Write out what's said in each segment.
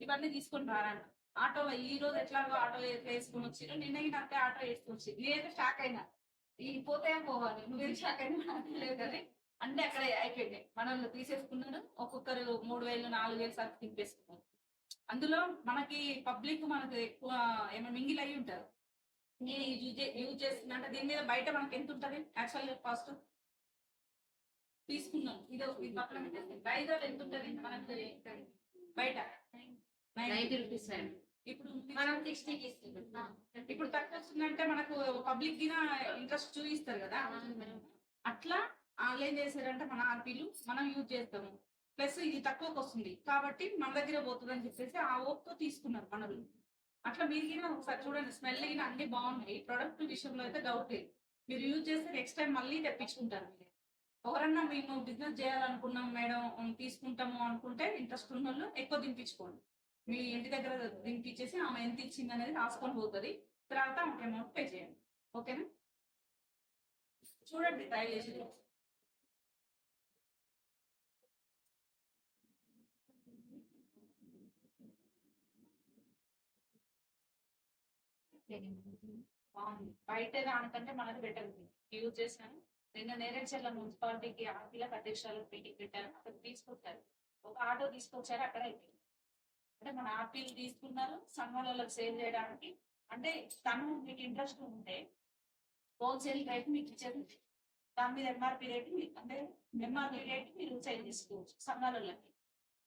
ఇవన్నీ తీసుకొని రారాను ఆటో ఈ రోజు ఎట్లాగో ఆటో వేసుకొని వచ్చి నిన్న అంటే ఆటో వేసుకొని వచ్చి నేనైతే షాక్ అయినా. ఈ పోతే పోవాలి? నువ్వేం షాక్ అయినా? లేదు కానీ అన్ని అక్కడ అయిపోయినాయి. మనల్ని తీసేసుకున్నాడు. ఒక్కొక్కరు మూడు వేలు నాలుగు వేలు సరుకు తిప్పేసుకున్నారు. అందులో మనకి పబ్లిక్ మనకు ఎక్కువ ఏమైనా మింగిల్ అయి ఉంటారు. నేను యూజ్ చేస్తున్నా అంటే దీని మీద బయట మనకి ఎంత ఉంటుంది? యాక్చువల్ కాస్ట్ తీసుకున్నాం. ఇది ఈ ఇది పక్కన బయట ఎంత ఉంటుంది? మనకి బయట. నైన్టీ రూపీస్ అండి ఇప్పుడు మనం సిక్స్టీకి ఇస్తున్నాం ఇప్పుడు తక్కువ వస్తుందంటే మనకు పబ్లిక్ గిన ఇంట్రెస్ట్ చూపిస్తారు కదా. అట్లా ఏం చేశారంటే మన ఆర్పీలు మనం యూజ్ చేస్తాము. ప్లస్ ఇది తక్కువకి వస్తుంది. కాబట్టి మన దగ్గర పోతుంది అని చెప్పేసి ఆ ఓప్తో తీసుకున్నారు మనలు అట్లా మీరు గిన ఒకసారి చూడండి. స్మెల్ గిన అన్ని బాగున్నాయి. ప్రొడక్ట్ విషయంలో అయితే డౌట్ లేదు. మీరు యూజ్ చేస్తే నెక్స్ట్ టైం మళ్ళీ తెప్పించుకుంటారు మీరు. ఎవరన్నా మేము బిజినెస్ చేయాలనుకున్నాం మేడం తీసుకుంటాము అనుకుంటే ఇంట్రెస్ట్ ఉన్న వాళ్ళు ఎక్కువ దింపించుకోండి మీ ఇంటి దగ్గర దింపించేసి ఆమె ఎంత ఇచ్చింది అనేది రాసుకొని పోతుంది. తర్వాత ఆమెకి అమౌంట్ పే చేయండి. ఓకేనా? చూడండి ట్రై చేసి బాగుంది. బయట దానికంటే మనది బెటర్ యూజ్ చేశాను నిన్న నేరేడ్చర్ల మున్సిపాలిటీకి ఆర్పీల అధ్యక్షాలు మీటింగ్ పెట్టారు. అక్కడ తీసుకొచ్చారు. ఒక ఆటో తీసుకొచ్చారు అక్కడ అయిపోయింది. అంటే మన ఆపిల్ తీసుకున్నారు సంఘాలకు సేల్ చేయడానికి. అంటే తను మీకు ఇంట్రెస్ట్ ఉంటే హోల్సేల్ రేట్ మీకు ఇచ్చేది. దాని మీద ఎంఆర్పి రేట్ అంటే ఎంఆర్పి రేట్ మీరు సేల్ చేసుకోవచ్చు సంఘాలకి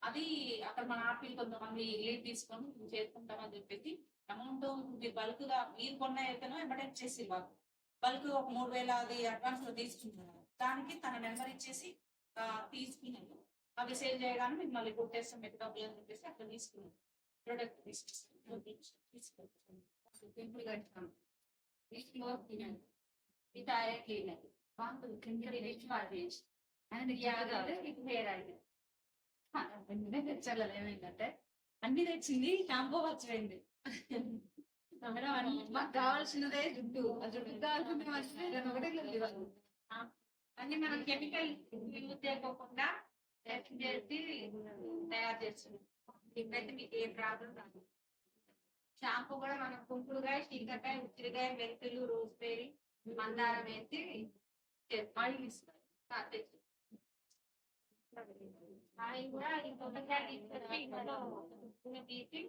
అది అక్కడ మన ఆపిల్ కొంతమంది లీడ్ తీసుకొని చేసుకుంటామని చెప్పేసి అమౌంట్ మీరు బల్క్గా మీరు కొన్న అయితేనో ఎమ్మటే ఇచ్చేసి వాళ్ళు బల్క్ ఒక మూడు వేల అది అడ్వాన్స్లో తీసుకుంటున్నారు. దానికి తన నెంబర్ ఇచ్చేసి తీసుకున్నాను అవి సేల్ చేయగానే మీకు మళ్ళీ కొట్టేస్తాం మీకు డబ్బులు అని చెప్పేసి అట్లా తీసుకున్నాను ప్రొడక్ట్ ఫ్లోర్ క్లీనర్ ఈ టైర్ క్లీనర్ బాగుంటుంది. కింద రిచ్ వాడేసి అండ్ ఇది హెయిర్ ఆయిల్ చల్లలు ఏమైందంటే అన్ని తెచ్చింది షాంపూ వచ్చిపోయింది మాకు కావాల్సినదే జుట్టు. ఆ జుట్టు కావాల్సింది ఒకటే అన్ని మనం కెమికల్ యూజ్ చేయకోకుండా టెస్ట్ చేసి తయారు చేస్తున్నాం ఇప్పుడైతే మీకు ఏ ప్రాబ్లం రాదు. షాంపూ కూడా మనం కుంకుడుకాయ చీకకాయ ఉసిరికాయ మెంతులు రోజ్బెర్రీ మందారం వేసి ఆయిల్ ఇస్తారు ఆయిల్ కూడా ఇంకొకటి తీసుకొచ్చి ఇంట్లో తీసి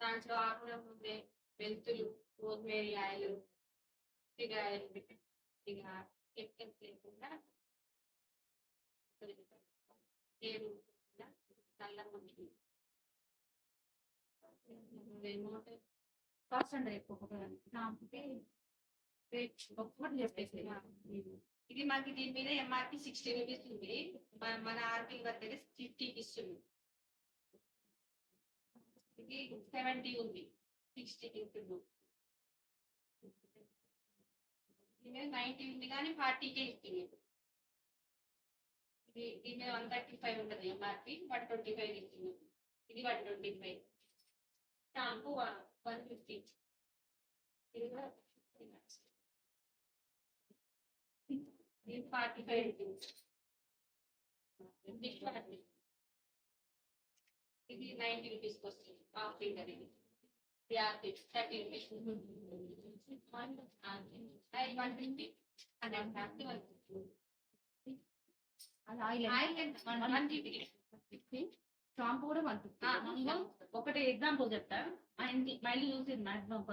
దాంట్లో ఆకుల ముందే మెంతులు రోజ్మేరీ ఆయిల్ ఉసిరికాయ ఇక కెమికల్స్ లేకుండా ఏరు చల్లగా ఉంటుంది ఏమంటే పర్సెంట్ అయిపోకూడదు కాకపోతే ఒక్కటి చెప్పేసి ఇది మనకి దీని మీద ఎంఆర్పి సిక్స్టీ రూపీస్ ఉంది. మన- మన ఆర్పి వద్ద ఫిఫ్టీకి ఇస్తుంది. ఇది సెవెంటీ ఉంది. సిక్స్టీకి ఇస్తుంది దీని మీద నైన్టీ ఉంది కానీ ఫార్టీకే ఇస్తుంది. ఇది దీని మీద వన్ థర్టీ ఫైవ్ ఉంటుంది ఎంఆర్పి వన్ ట్వంటీ ఫైవ్ ఇచ్చింది. ఇది one twenty five. Shampoo one fifty. ఇది కూడా ఫార్టీ ఫైవ్ రూపీస్. ఇది నైన్టీ రూపీస్కి వస్తుంది హాఫ్ లీటర్ ఇది. Thirty rupees. One fifty. అదే ఫ్యాక్టరీ వన్ అది oil oil one fifty. Shampoo కూడా ఒకటి ఎగ్జాంపుల్ చెప్తా. మా ఇంటి మా ఇల్లు చూసింది మాక్సిమం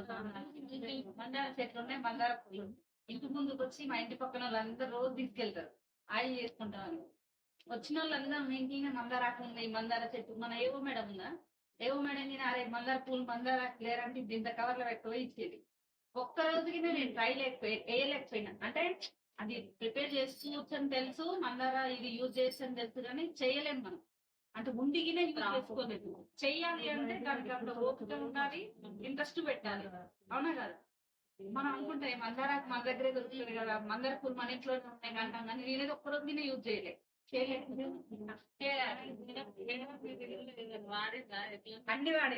మందార చెట్లు. ఉన్నాయి మందార పూలు. ఇంటి ముందుకు వచ్చి మా ఇంటి పక్కన వాళ్ళందరూ రోజు తీసుకెళ్తారు. ఆయిల్ చేసుకుంటామని వచ్చిన వాళ్ళందరూ మీకు మందార ఆకు ఉంది మందార చెట్టు. మన ఏవో మేడం ఉందా? ఏవో మేడం నేను అరే మందార పూలు మందార లేరంటే ఇంత కవర్లో పెట్టుకో ఇచ్చేది. ఒక్క రోజుకి నేను ట్రై లేకపోయి వేయలేకపోయినా. అంటే అది ప్రిపేర్ చేసుకోవచ్చు అని తెలుసు మందార ఇది యూజ్ చేసి అని తెలుసు కానీ చేయలేము మనం అంటే ఉండిగినే యూజ్ చేసుకోలేదు చెయ్యాలి అంటే దానికి అంత ఓపిక ఉండాలి ఇంట్రెస్ట్ పెట్టాలి అవునా కదా మనం అనుకుంటే మందార మన దగ్గరే దొరుకుతుంది కదా మందార పూలు మన ఇంట్లోనే ఉన్నాయి అంటాం కానీ నేనేది ఒక్క రోజు యూజ్ చేయలే చేయలేదు అన్ని వాడే